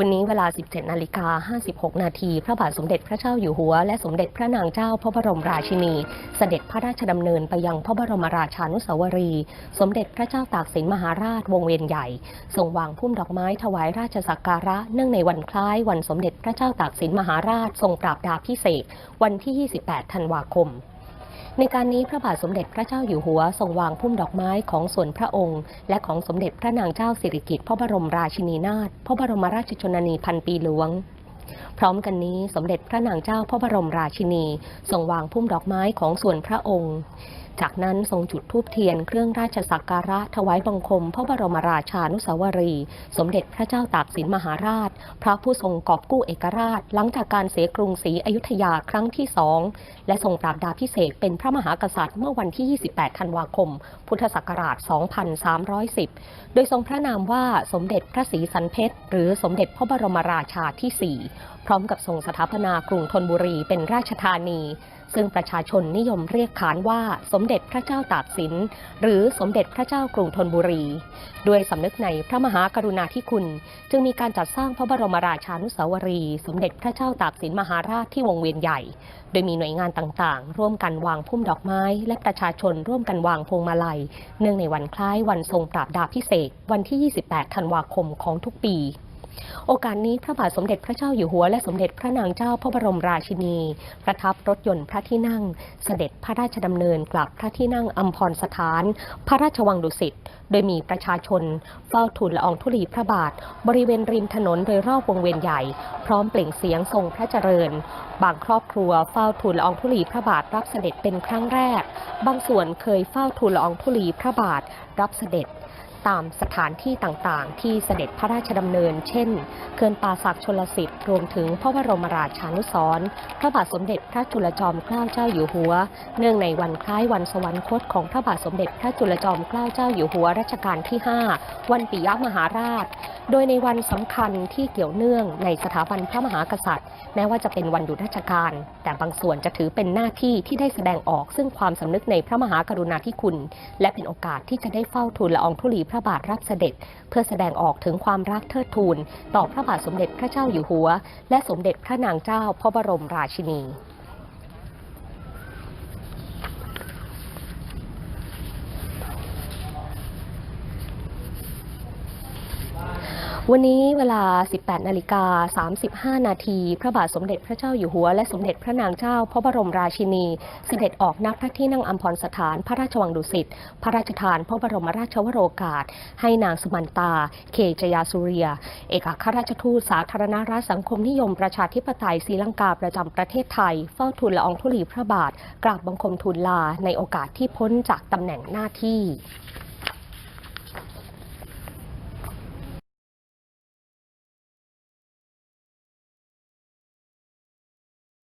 วันนี้เวลา 17 นาฬิกา 56 นาที พระบาทสมเด็จพระเจ้าอยู่หัว และสมเด็จพระนางเจ้าพระบรมราชินี เสด็จพระราชดำเนินไปยังพระบรมราชานุสาวรีย์สมเด็จพระเจ้าตากสินมหาราชวงเวียนใหญ่ทรงวางพุ่มดอกไม้ถวายราชสักการะ เนื่องในวันคล้ายวันสมเด็จพระเจ้าตากสินมหาราชทรงปราบดาพิเศษ วันที่ 28 ธันวาคม ในการนี้พระบาทสมเด็จพระเจ้าอยู่หัวทรงวางพุ่มดอกไม้ของส่วนพระองค์ และของสมเด็จพระนางเจ้าสิริกิติ์พระบรมราชินีนาถพระบรมราชชนนีพันปีหลวง พร้อมกันนี้สมเด็จพระนางเจ้าพระบรมราชินีทรงวางพุ่มดอกไม้ของส่วนพระองค์ จากนั้นทรงจุดธูปเทียนเครื่องราชสักการะถวายบังคม พระบรมราชานุสาวรีย์สมเด็จพระเจ้าตากสินมหาราช พระผู้ทรงกอบกู้เอกราช หลังจากการเสียกรุงศรีอยุธยาครั้งที่สองและทรงปราบดาพิเศษเป็นพระมหากษัตริย์เมื่อวันที่ 28 ธันวาคม พุทธศักราช 2310 โดยทรงพระนามว่าสมเด็จพระศรีสันเพชรหรือสมเด็จพระบรมราชาที่ 4 พร้อมกับทรงสถาปนากรุงธนบุรีเป็นราชธานี ซึ่งประชาชนนิยมเรียกขานว่าสมเด็จพระเจ้าตากสิน หรือสมเด็จพระเจ้ากรุงธนบุรี ด้วยสำนึกในพระมหากรุณาธิคุณ จึงมีการจัดสร้างพระบรมราชานุสาวรีย์สมเด็จพระเจ้าตากสินมหาราชที่วงเวียนใหญ่ โดยมีหน่วยงานต่างๆ ร่วมกันวางพุ่มดอกไม้ และประชาชนร่วมกันวางพวงมาลัย เนื่องในวันคล้ายวันทรงปราบดาพิเศษวันที่ 28 ธันวาคมของทุกปี โอกาสนี้พระบาทสมเด็จพระเจ้าอยู่หัวและสมเด็จพระนางเจ้าพระบรมราชินี ประทับรถยนต์พระที่นั่ง เสด็จพระราชดำเนินกลับพระที่นั่งอัมพรสถาน พระราชวังดุสิต โดยมีประชาชน เฝ้าทูลละอองธุลีพระบาท บริเวณริมถนนโดยรอบวงเวียนใหญ่ พร้อมเปล่งเสียงทรงพระเจริญ บางครอบครัวเฝ้าทูลละอองธุลีพระบาทรับเสด็จเป็นครั้งแรก บางส่วนเคยเฝ้าทูลละอองธุลีพระบาทรับเสด็จ ตามสถานที่ต่างๆ ที่เสด็จพระราชดำเนิน เช่น เขื่อนป่าศักดิ์ชลสิทธิ์รวมถึงพระบรมราชานุสรณ์พระบาทสมเด็จพระจุลจอมเกล้าเจ้าอยู่หัว เนื่องในวันคล้ายวันสวรรคตของพระบาทสมเด็จพระจุลจอมเกล้าเจ้าอยู่หัวรัชกาลที่ 5 วันปิยมหาราช โดยในวันสำคัญที่เกี่ยวเนื่องในสถาบันพระมหากษัตริย์ แม้ว่าจะเป็นวันหยุดราชการ แต่บางส่วนจะถือเป็นหน้าที่ที่ได้แสดงออกซึ่งความสำนึกในพระมหากรุณาธิคุณ และเป็นโอกาสที่จะได้เฝ้าทูลละอองธุลีพระระบาทรับเสด็จ เพื่อแสดงออกถึงความรักเทิดทูน ต่อพระบาทสมเด็จพระเจ้าอยู่หัว และสมเด็จพระนางเจ้าพระบรมราชินี วันนี้เวลา 18 นาฬิกา 35 นาทีพระบาทสมเด็จพระเจ้าอยู่หัว และสมเด็จพระนางเจ้าพระบรมราชินีเสด็จออกนับพระที่นั่งอัมพรสถานพระราชวังดุสิต พระราชทานพระบรมราชวโรกาส ให้นางสุมันตา เคจยาสุเรีย เอกอัครราชทูตสาธารณรัฐสังคมนิยมประชาธิปไตยศรีลังกาประจำประเทศไทย เฝ้าทูลละอองธุลีพระบาท กราบบังคมทูลลาในโอกาสที่พ้นจากตำแหน่งหน้าที่